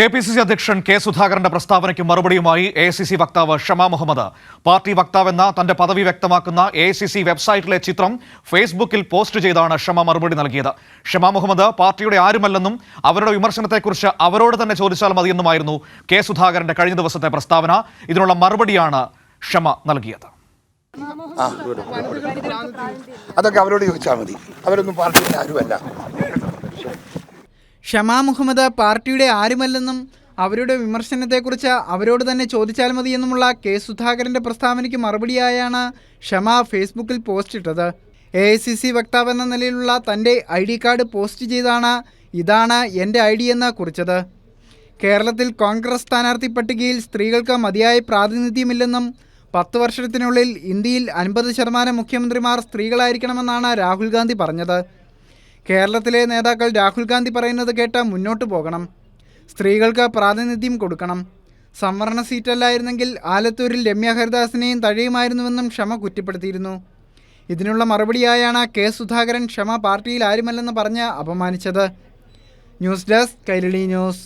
K P C C അധ്യക്ഷൻ K സുധാകരന്റെ പ്രസ്താവനയ്ക്ക് മറുപടിയുമായി എ സി സി വക്താവ് ഷമ മുഹമ്മദ്. പാർട്ടി വക്താവെന്ന തന്റെ പദവി വ്യക്തമാക്കുന്ന എ സി സി വെബ്സൈറ്റിലെ ചിത്രം ഫേസ്ബുക്കിൽ പോസ്റ്റ് ചെയ്താണ് ഷമ മറുപടി നൽകിയത്. ഷമ മുഹമ്മദ് പാർട്ടിയുടെ ആരുമല്ലെന്നും അവരുടെ വിമർശനത്തെക്കുറിച്ച് അവരോട് തന്നെ ചോദിച്ചാൽ മതിയെന്നുമായിരുന്നു കെ സുധാകരന്റെ കഴിഞ്ഞ ദിവസത്തെ പ്രസ്താവന. ഇതിനുള്ള മറുപടിയാണ് ഷമ നൽകിയത്. അതൊക്കെ അവരോട് ചോദിച്ചാൽ മതി. അവരൊന്നും പാർട്ടിയുടെ ആരുമല്ല. ഷമാ മുഹമ്മദ് പാർട്ടിയുടെ ആരുമല്ലെന്നും അവരുടെ വിമർശനത്തെക്കുറിച്ച് അവരോട് തന്നെ ചോദിച്ചാൽ മതിയെന്നുമുള്ള കെ സുധാകരന്റെ പ്രസ്താവനയ്ക്ക് മറുപടിയായാണ് ഷമ ഫേസ്ബുക്കിൽ പോസ്റ്റ് ഇട്ടത്. എ ഐ സി സി വക്താവ് എന്ന നിലയിലുള്ള തന്റെ ഐ ഡി കാർഡ് പോസ്റ്റ് ചെയ്താണ് ഇതാണ് എന്റെ ഐ ഡി എന്ന് കുറിച്ചത്. കേരളത്തിൽ കോൺഗ്രസ് സ്ഥാനാർത്ഥി പട്ടികയിൽ സ്ത്രീകൾക്ക് മതിയായ പ്രാതിനിധ്യമില്ലെന്നും പത്ത് വർഷത്തിനുള്ളിൽ ഇന്ത്യയിൽ അൻപത് ശതമാനം മുഖ്യമന്ത്രിമാർ സ്ത്രീകളായിരിക്കണമെന്നാണ് രാഹുൽ ഗാന്ധി പറഞ്ഞത്. കേരളത്തിലെ നേതാക്കൾ രാഹുൽ ഗാന്ധി പറയുന്നത് കേട്ട് മുന്നോട്ട് പോകണം. സ്ത്രീകൾക്ക് പ്രാതിനിധ്യം കൊടുക്കണം. സംവരണ സീറ്റല്ലായിരുന്നെങ്കിൽ ആലത്തൂരിൽ രമ്യ ഹരിദാസിനെയും തഴയുമായിരുന്നുവെന്നും ക്ഷമ കുറ്റപ്പെടുത്തിയിരുന്നു. ഇതിനുള്ള മറുപടിയായാണ് കെ സുധാകരൻ ക്ഷമ പാർട്ടിയിൽ ആരുമല്ലെന്ന് പറഞ്ഞ് അപമാനിച്ചത്. News desk Kairali news.